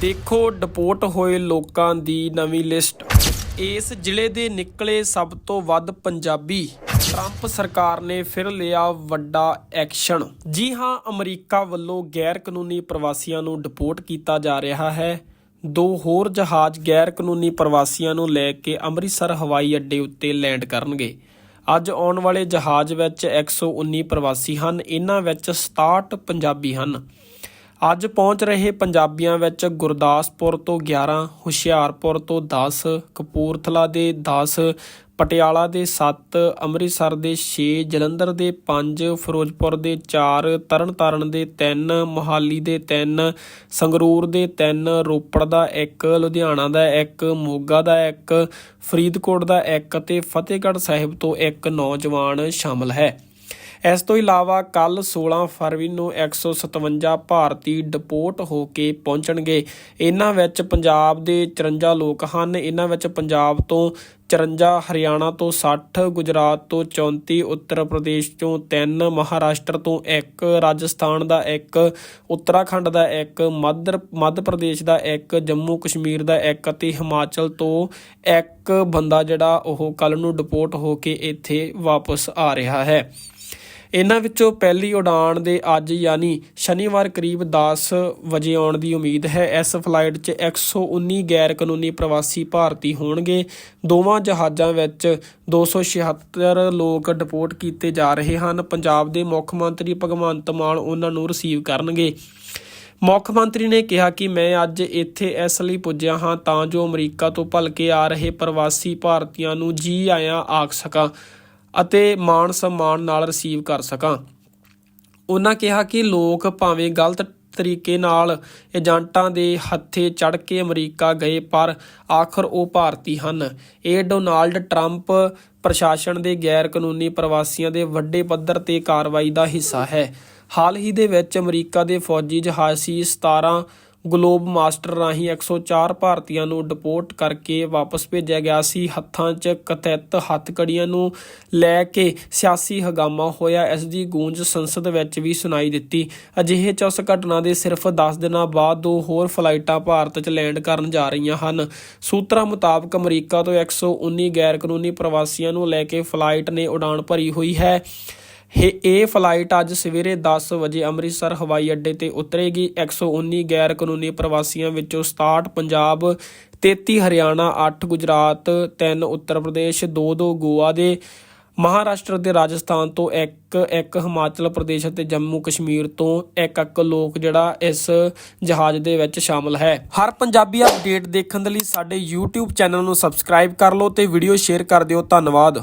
ਦੇਖੋ, ਡਿਪੋਰਟ ਹੋਏ ਲੋਕਾਂ ਦੀ ਨਵੀਂ ਲਿਸਟ। ਇਸ ਜ਼ਿਲ੍ਹੇ ਦੇ ਨਿਕਲੇ ਸਭ ਤੋਂ ਵੱਧ ਪੰਜਾਬੀ ਟਰੰਪ ਸਰਕਾਰ ਨੇ ਫਿਰ ਲਿਆ ਵੱਡਾ ਐਕਸ਼ਨ। ਜੀ ਹਾਂ, ਅਮਰੀਕਾ ਵੱਲੋਂ ਗੈਰ ਕਾਨੂੰਨੀ ਪ੍ਰਵਾਸੀਆਂ ਨੂੰ ਡਿਪੋਰਟ ਕੀਤਾ ਜਾ ਰਿਹਾ ਹੈ। ਦੋ ਹੋਰ ਜਹਾਜ਼ ਗੈਰ ਕਾਨੂੰਨੀ ਪ੍ਰਵਾਸੀਆਂ ਨੂੰ ਲੈ ਕੇ ਅੰਮ੍ਰਿਤਸਰ, ਹਵਾਈ ਅੱਡੇ ਉੱਤੇ ਲੈਂਡ ਕਰਨਗੇ। ਅੱਜ ਆਉਣ ਵਾਲੇ ਜਹਾਜ਼ ਵਿੱਚ 119 ਪ੍ਰਵਾਸੀ ਹਨ, ਇਹਨਾਂ ਵਿੱਚ 67 ਪੰਜਾਬੀ ਹਨ। ਅੱਜ ਪਹੁੰਚ ਰਹੇ ਪੰਜਾਬੀਆਂ ਵਿੱਚ ਗੁਰਦਾਸਪੁਰ ਤੋਂ 11 ਹੁਸ਼ਿਆਰਪੁਰ ਤੋਂ 10 ਕਪੂਰਥਲਾ ਦੇ 10 ਪਟਿਆਲਾ ਦੇ 7 ਅੰਮ੍ਰਿਤਸਰ ਦੇ 6 ਜਲੰਧਰ ਦੇ 5 ਫਿਰੋਜ਼ਪੁਰ ਦੇ 4 ਤਰਨਤਾਰਨ ਦੇ 3 ਮੋਹਾਲੀ ਦੇ 3 ਸੰਗਰੂਰ ਦੇ 3 ਰੋਪੜ ਦਾ 1 ਲੁਧਿਆਣਾ ਦਾ 1 ਮੋਗਾ ਦਾ 1 ਫਰੀਦਕੋਟ ਦਾ 1 ਅਤੇ ਫਤਿਹਗੜ੍ਹ ਸਾਹਿਬ ਤੋਂ ਇੱਕ ਨੌਜਵਾਨ ਸ਼ਾਮਲ ਹੈ। ਇਸ ਤੋਂ ਇਲਾਵਾ ਕੱਲ 16 ਫਰਵਰੀ ਨੂੰ 157 ਭਾਰਤੀ ਡਿਪੋਰਟ ਹੋ ਕੇ ਪਹੁੰਚਣਗੇ। ਇਹਨਾਂ ਵਿੱਚ ਪੰਜਾਬ ਦੇ 54 ਲੋਕ ਹਨ। ਇਹਨਾਂ ਵਿੱਚ ਪੰਜਾਬ ਤੋਂ 54 ਹਰਿਆਣਾ ਤੋਂ 60 ਗੁਜਰਾਤ ਤੋਂ 34 ਉੱਤਰ ਪ੍ਰਦੇਸ਼ ਤੋਂ 3 ਮਹਾਰਾਸ਼ਟਰ ਤੋਂ 1 ਰਾਜਸਥਾਨ ਦਾ 1 ਉੱਤਰਾਖੰਡ ਦਾ 1 ਮੱਧ ਮੱਧ ਪ੍ਰਦੇਸ਼ ਦਾ 1 ਜੰਮੂ ਕਸ਼ਮੀਰ ਦਾ 1 ਅਤੇ ਹਿਮਾਚਲ ਤੋਂ ਇੱਕ ਬੰਦਾ ਜਿਹੜਾ ਉਹ ਕੱਲ ਨੂੰ ਡਿਪੋਰਟ ਹੋ ਕੇ ਇੱਥੇ ਵਾਪਸ ਆ ਰਿਹਾ ਹੈ। ਇਹਨਾਂ ਵਿੱਚੋਂ ਪਹਿਲੀ ਉਡਾਣ ਦੇ ਅੱਜ ਯਾਨੀ ਸ਼ਨੀਵਾਰ ਕਰੀਬ 10 ਵਜੇ ਆਉਣ ਦੀ ਉਮੀਦ ਹੈ। ਇਸ ਫਲਾਈਟ 'ਚ 119 ਗੈਰ ਕਾਨੂੰਨੀ ਪ੍ਰਵਾਸੀ ਭਾਰਤੀ ਹੋਣਗੇ। ਦੋਵਾਂ ਜਹਾਜ਼ਾਂ ਵਿੱਚ 276 ਲੋਕ ਡਿਪੋਰਟ ਕੀਤੇ ਜਾ ਰਹੇ ਹਨ। ਪੰਜਾਬ ਦੇ ਮੁੱਖ ਮੰਤਰੀ ਭਗਵੰਤ ਮਾਨ ਉਹਨਾਂ ਨੂੰ ਰਿਸੀਵ ਕਰਨਗੇ। ਮੁੱਖ ਮੰਤਰੀ ਨੇ ਕਿਹਾ ਕਿ ਮੈਂ ਅੱਜ ਇੱਥੇ ਇਸ ਲਈ ਪੁੱਜਿਆ ਹਾਂ ਤਾਂ ਜੋ ਅਮਰੀਕਾ ਤੋਂ ਭਲਕੇ ਆ ਰਹੇ ਪ੍ਰਵਾਸੀ ਭਾਰਤੀਆਂ ਨੂੰ ਜੀ ਆਇਆਂ ਆਖ ਸਕਾਂ। ਅਤੇ ਮਾਣ ਸਨਮਾਨ ਨਾਲ ਰਿਸੀਵ ਕਰ ਸਕਾਂ। ਉਹਨਾਂ ਕਿਹਾ ਕਿ ਲੋਕ ਭਾਵੇਂ ਗਲਤ ਤਰੀਕੇ ਨਾਲ ਏਜੰਟਾਂ ਦੇ ਹੱਥੇ ਚੜ ਕੇ ਅਮਰੀਕਾ ਗਏ, ਪਰ ਆਖਰ ਉਹ ਭਾਰਤੀ ਹਨ। ਇਹ ਡੋਨਾਲਡ ਟਰੰਪ ਪ੍ਰਸ਼ਾਸਨ ਦੇ ਗੈਰ ਕਾਨੂੰਨੀ ਪ੍ਰਵਾਸੀਆਂ ਦੇ ਵੱਡੇ ਪੱਧਰ ਤੇ ਕਾਰਵਾਈ ਦਾ ਹਿੱਸਾ ਹੈ। ਹਾਲ ਹੀ ਦੇ ਵਿੱਚ ਅਮਰੀਕਾ ਦੇ ਫੌਜੀ ਜਹਾਜ਼ ਸੀ 17 ਗਲੋਬ ਮਾਸਟਰ ਰਾਹੀਂ 104 ਭਾਰਤੀਆਂ ਨੂੰ ਡਿਪੋਰਟ ਕਰਕੇ ਵਾਪਸ ਭੇਜਿਆ ਗਿਆ ਸੀ। ਹੱਥਾਂ 'ਚ ਕਥਿਤ ਹੱਥਕੜੀਆਂ ਨੂੰ ਲੈ ਕੇ ਸਿਆਸੀ ਹਗਾਮਾ ਹੋਇਆ। ਇਸ ਦੀ ਗੂੰਜ ਸੰਸਦ ਵਿੱਚ ਵੀ ਸੁਣਾਈ ਦਿੱਤੀ। ਅਜਿਹੇ 'ਚ ਉਸ ਘਟਨਾ ਦੇ ਸਿਰਫ 10 ਦਿਨਾਂ ਬਾਅਦ ਦੋ ਹੋਰ ਫਲਾਈਟਾਂ ਭਾਰਤ 'ਚ ਲੈਂਡ ਕਰਨ ਜਾ ਰਹੀਆਂ ਹਨ। ਸੂਤਰਾਂ ਮੁਤਾਬਕ ਅਮਰੀਕਾ ਤੋਂ 119 ਗੈਰ ਕਾਨੂੰਨੀ ਪ੍ਰਵਾਸੀਆਂ ਨੂੰ ਲੈ ਕੇ ਫਲਾਈਟ ਨੇ ਉਡਾਣ ਭਰੀ ਹੋਈ ਹੈ। ਇਹ ਇਹ ਫਲਾਈਟ ਅੱਜ ਸਵੇਰੇ 10 ਵਜੇ ਅੰਮ੍ਰਿਤਸਰ ਹਵਾਈ ਅੱਡੇ ਤੇ ਉਤਰੇਗੀ। 119 ਗੈਰ ਕਾਨੂੰਨੀ ਪ੍ਰਵਾਸੀਆਂ ਵਿੱਚੋਂ 67 ਪੰਜਾਬ 33 ਹਰਿਆਣਾ 8 ਗੁਜਰਾਤ 3 ਉੱਤਰ ਪ੍ਰਦੇਸ਼ 2-2 ਗੋਆ ਦੇ, ਮਹਾਰਾਸ਼ਟਰ ਤੇ ਰਾਜਸਥਾਨ ਤੋਂ ਇੱਕ ਇੱਕ ਹਿਮਾਚਲ ਪ੍ਰਦੇਸ਼ ਅਤੇ ਜੰਮੂ ਕਸ਼ਮੀਰ ਤੋਂ ਇੱਕ ਇੱਕ ਲੋਕ ਜਿਹੜਾ ਇਸ ਜਹਾਜ਼ ਦੇ ਵਿੱਚ ਸ਼ਾਮਲ ਹੈ। ਹਰ ਪੰਜਾਬੀ ਅਪਡੇਟ ਦੇਖਣ ਦੇ ਲਈ ਸਾਡੇ YouTube ਚੈਨਲ ਨੂੰ ਸਬਸਕ੍ਰਾਈਬ ਕਰ ਲਓ ਤੇ ਵੀਡੀਓ ਸ਼ੇਅਰ ਕਰ ਦਿਓ। ਧੰਨਵਾਦ।